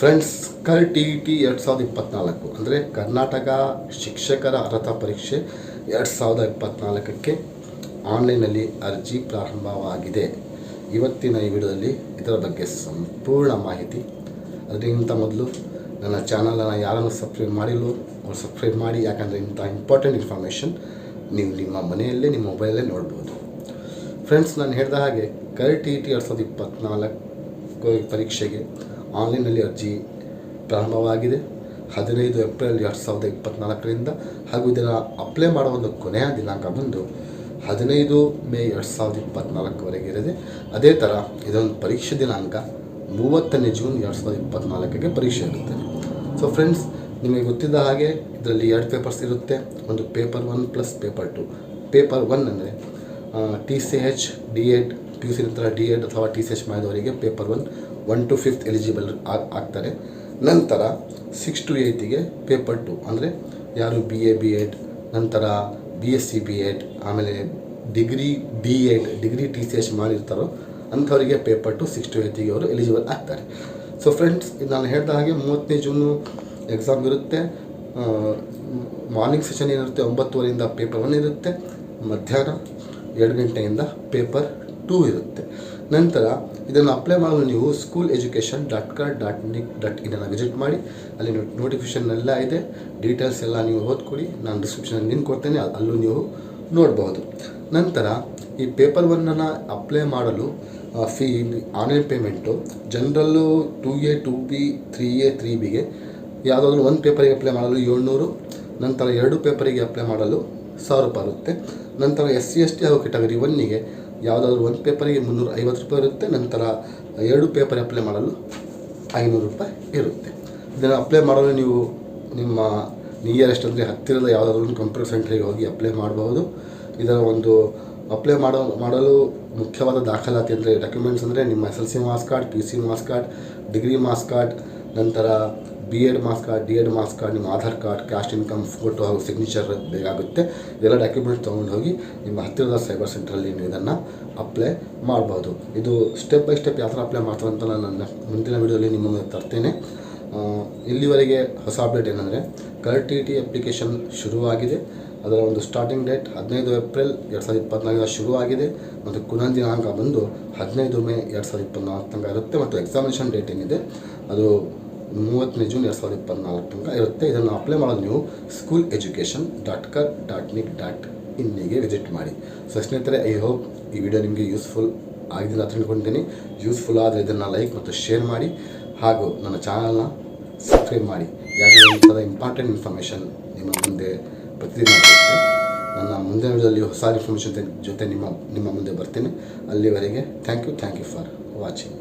Friends ಕರ್ T E T ಎರಡು ಸಾವಿರದ ಇಪ್ಪತ್ತ್ನಾಲ್ಕು ಅಂದರೆ ಕರ್ನಾಟಕ ಶಿಕ್ಷಕರ ಅರ್ಹತಾ ಪರೀಕ್ಷೆ ಎರಡು ಸಾವಿರದ ಇಪ್ಪತ್ತ್ನಾಲ್ಕಕ್ಕೆ ಆನ್ಲೈನಲ್ಲಿ ಅರ್ಜಿ ಪ್ರಾರಂಭವಾಗಿದೆ. ಇವತ್ತಿನ ಈ ವಿಡಿಯೋದಲ್ಲಿ ಇದರ ಬಗ್ಗೆ ಸಂಪೂರ್ಣ ಮಾಹಿತಿ. ಅದಕ್ಕಿಂತ ಮೊದಲು ನನ್ನ ಚಾನಲನ್ನು ಯಾರನ್ನು ಸಬ್ಸ್ಕ್ರೈಬ್ ಮಾಡಿಲ್ಲೋ ಅವ್ರು ಸಬ್ಸ್ಕ್ರೈಬ್ ಮಾಡಿ, ಯಾಕಂದರೆ ಇಂಥ ಇಂಪಾರ್ಟೆಂಟ್ ಇನ್ಫಾರ್ಮೇಷನ್ ನೀವು ನಿಮ್ಮ ಮನೆಯಲ್ಲೇ, ನಿಮ್ಮ ಮೊಬೈಲಲ್ಲೇ ನೋಡ್ಬೋದು. ಫ್ರೆಂಡ್ಸ್ ನಾನು ಹೇಳಿದ ಹಾಗೆ ಕರ್ ಟಿ ಇ ಟಿ ಎರಡು ಸಾವಿರದ ಇಪ್ಪತ್ತ್ನಾಲ್ಕು ಪರೀಕ್ಷೆಗೆ ಆನ್ಲೈನಲ್ಲಿ ಅರ್ಜಿ ಪ್ರಾರಂಭವಾಗಿದೆ. ಹದಿನೈದು ಏಪ್ರಿಲ್ ಎರಡು ಸಾವಿರದ ಇಪ್ಪತ್ತ್ನಾಲ್ಕರಿಂದ ಹಾಗೂ ಇದನ್ನು ಅಪ್ಲೈ ಮಾಡುವ ಒಂದು ಕೊನೆಯ ದಿನಾಂಕ ಬಂದು ಹದಿನೈದು ಮೇ ಎರಡು ಸಾವಿರದ ಇಪ್ಪತ್ತ್ನಾಲ್ಕವರೆಗೆ ಇರಿದೆ ಅದೇ ಥರ ಇದೊಂದು ಪರೀಕ್ಷೆ ದಿನಾಂಕ ಮೂವತ್ತನೇ ಜೂನ್ ಎರಡು ಸಾವಿರದ ಇಪ್ಪತ್ತ್ನಾಲ್ಕಕ್ಕೆ ಪರೀಕ್ಷೆ ಇರುತ್ತೆ. ಸೊ ಫ್ರೆಂಡ್ಸ್ ನಿಮಗೆ ಗೊತ್ತಿದ್ದ ಹಾಗೆ ಇದರಲ್ಲಿ ಎರಡು ಪೇಪರ್ಸ್ ಇರುತ್ತೆ. ಒಂದು paper one plus paper two paper one ಅಂದರೆ T C H D Ed P U C ನಂತರ ಡಿ ಎಡ್ ಅಥವಾ ಟಿ ಸಿ ಎಚ್ ಮಾಡಿದವರಿಗೆ paper one one two fifth eligible ಆಗ್ತಾರೆ. ನಂತರ ಸಿಕ್ಸ್ ಟು ಏಯ್ತಿಗೆ ಪೇಪರ್ ಟು, ಅಂದರೆ ಯಾರು ಬಿ ಎ ಬಿ ಎಡ್ ನಂತರ B S C B Ed ಆಮೇಲೆ degree D Ed degree T C H ಮಾಡಿರ್ತಾರೋ ಅಂಥವರಿಗೆ ಪೇಪರ್ ಟು ಸಿಕ್ಸ್ ಟು ಏಯ್ತಿಗೆ ಅವರು ಎಲಿಜಿಬಲ್ ಆಗ್ತಾರೆ. ಸೊ ಫ್ರೆಂಡ್ಸ್ ನಾನು ಹೇಳಿದ ಹಾಗೆ ಮೂವತ್ತನೇ ಜೂನು ಎಕ್ಸಾಮ್ ಇರುತ್ತೆ. ಮಾರ್ನಿಂಗ್ ಸೆಷನ್ ಏನಿರುತ್ತೆ, ಒಂಬತ್ತುವರೆಯಿಂದ ಪೇಪರ್ ಒನ್ ಇರುತ್ತೆ. ಮಧ್ಯಾಹ್ನ ಎರಡು ಗಂಟೆಯಿಂದ ಪೇಪರ್ ಟೂ ಇರುತ್ತೆ. ನಂತರ ಇದನ್ನು ಅಪ್ಲೈ ಮಾಡಲು ನೀವು school education dot kar dot nic dot ಇದನ್ನು ವಿಸಿಟ್ ಮಾಡಿ. ಅಲ್ಲಿ ನೋಟಿಫಿಕೇಷನ್ ಎಲ್ಲ ಇದೆ. ಡೀಟೇಲ್ಸ್ ಎಲ್ಲ ನೀವು ಓದ್ಕೊಡಿ ನಾನು ಡಿಸ್ಕ್ರಿಪ್ಷನಲ್ಲಿ ಲಿಂಕ್ ಕೊಡ್ತೇನೆ. ಅಲ್ಲೂ ನೀವು ನೋಡಬಹುದು ನಂತರ ಈ ಪೇಪರ್ ಒನ್ನನ್ನು ಅಪ್ಲೈ ಮಾಡಲು fee online payment general two A two B three A three ಬಿಗೆ ಯಾವುದಾದ್ರೂ ಒಂದು ಪೇಪರಿಗೆ ಅಪ್ಲೈ ಮಾಡಲು ಏಳ್ನೂರು, ನಂತರ ಎರಡು ಪೇಪರಿಗೆ ಅಪ್ಲೈ ಮಾಡಲು ಸಾವಿರ ರೂಪಾಯಿ ಇರುತ್ತೆ ನಂತರ ಎಸ್ ಸಿ ಎಸ್ ಟಿ ಹಾಗೂ ಕೆಟಗರಿ ಒನ್ನಿಗೆ ಯಾವುದಾದ್ರೂ ಒಂದು ಪೇಪರಿಗೆ ಮುನ್ನೂರ ಐವತ್ತು ರೂಪಾಯಿ ಇರುತ್ತೆ, ನಂತರ ಎರಡು ಪೇಪರ್ ಅಪ್ಲೈ ಮಾಡಲು ಐನೂರು ರೂಪಾಯಿ ಇರುತ್ತೆ. ಇದನ್ನು ಅಪ್ಲೈ ಮಾಡಲು ನೀವು ನಿಮ್ಮ ನಿಯರೆಸ್ಟ್ ಅಂದರೆ ಹತ್ತಿರದ ಯಾವುದಾದ್ರೂ ಒಂದು ಕಂಪ್ಯೂಟರ್ ಸೆಂಟ್ರಿಗೆ ಹೋಗಿ ಅಪ್ಲೈ ಮಾಡಬಹುದು ಇದರ ಒಂದು ಅಪ್ಲೈ ಮಾಡೋ, ಮಾಡಲು ಮುಖ್ಯವಾದ ದಾಖಲಾತಿ ಅಂದರೆ ಡಾಕ್ಯುಮೆಂಟ್ಸ್ ಅಂದರೆ ನಿಮ್ಮ S L C marks card P C marks card degree marks card ನಂತರ B Ed marks card D Ed marks card ನಿಮ್ಮ Aadhaar card caste income photo ಹಾಗೂ ಸಿಗ್ನೇಚರ್ ಬೇಕಾಗುತ್ತೆ. ಇದೆಲ್ಲ ಡಾಕ್ಯುಮೆಂಟ್ಸ್ ತೊಗೊಂಡು ಹೋಗಿ ನಿಮ್ಮ ಹತ್ತಿರದ ಸೈಬರ್ ಸೆಂಟ್ರಲ್ಲಿ ನೀವು ಇದನ್ನು ಅಪ್ಲೈ ಮಾಡ್ಬೋದು. ಇದು ಸ್ಟೆಪ್ ಬೈ ಸ್ಟೆಪ್ ಯಾವ ಥರ ಅಪ್ಲೈ ಮಾಡ್ತಾರೆ ಅಂತ ನಾನು ನನ್ನ ಮುಂದಿನ ವೀಡಿಯೋಲಿ ನಿಮ್ಮ ತರ್ತೇನೆ. ಇಲ್ಲಿವರೆಗೆ ಹೊಸ ಅಪ್ಡೇಟ್ ಏನಂದರೆ ಕರ್ ಟಿ ಟಿ ಅಪ್ಲಿಕೇಶನ್ ಶುರುವಾಗಿದೆ. ಅದರ ಒಂದು ಸ್ಟಾರ್ಟಿಂಗ್ ಡೇಟ್ ಹದಿನೈದು ಏಪ್ರಿಲ್ ಎರಡು ಸಾವಿರದ ಇಪ್ಪತ್ನಾಲ್ಕರ ಶುರುವಾಗಿದೆ. ಮತ್ತು ಕುನನ್ ದಿನಾಂಕ ಬಂದು ಹದಿನೈದು ಮೇ ಎರಡು ಸಾವಿರದ ಇಪ್ಪತ್ತ್ನಾಲ್ಕು ತನಕ ಇರುತ್ತೆ. ಮತ್ತು ಎಕ್ಸಾಮಿನೇಷನ್ ಡೇಟ್ ಏನಿದೆ, ಅದು ಮೂವತ್ತನೇ ಜೂನ್ ಎರಡು ಸಾವಿರದ ಇಪ್ಪತ್ನಾಲ್ಕು ತನಕ ಇರುತ್ತೆ. ಇದನ್ನು ಅಪ್ಲೈ ಮಾಡೋದು ನೀವು school education dot kar dot nic dot ಇನ್ನಿಗೆ visit ಮಾಡಿ. ಸೊ ಸ್ನೇಹಿತರೆ ಐ ಹೋಪ್ ಈ ವಿಡಿಯೋ ನಿಮಗೆ ಯೂಸ್ಫುಲ್ ಆಗಿದೆ ಅಂತ ತಿಳ್ಕೊಂಡಿದ್ದೀನಿ. ಯೂಸ್ಫುಲ್ ಆದರೆ ಇದನ್ನು ಲೈಕ್ ಮತ್ತು ಶೇರ್ ಮಾಡಿ. ಹಾಗೂ ನನ್ನ ಚಾನಲ್ನ ಸಬ್ಸ್ಕ್ರೈಬ್ ಮಾಡಿ. ಯಾಕಂದರೆ ಇಂಥದ ಇಂಪಾರ್ಟೆಂಟ್ ಇನ್ಫಾರ್ಮೇಷನ್ ನಿಮ್ಮ ಮುಂದೆ ಪ್ರತಿದಿನ ನನ್ನ ಮುಂದಿನ ವಿಡಿಯೋದಲ್ಲಿ ಹೊಸ ಇನ್ಫಾರ್ಮೇಷನ್ ಜೊತೆ ನಿಮ್ಮ ನಿಮ್ಮ ಮುಂದೆ ಬರ್ತೀನಿ. ಅಲ್ಲಿವರೆಗೆ thank you thank you for watching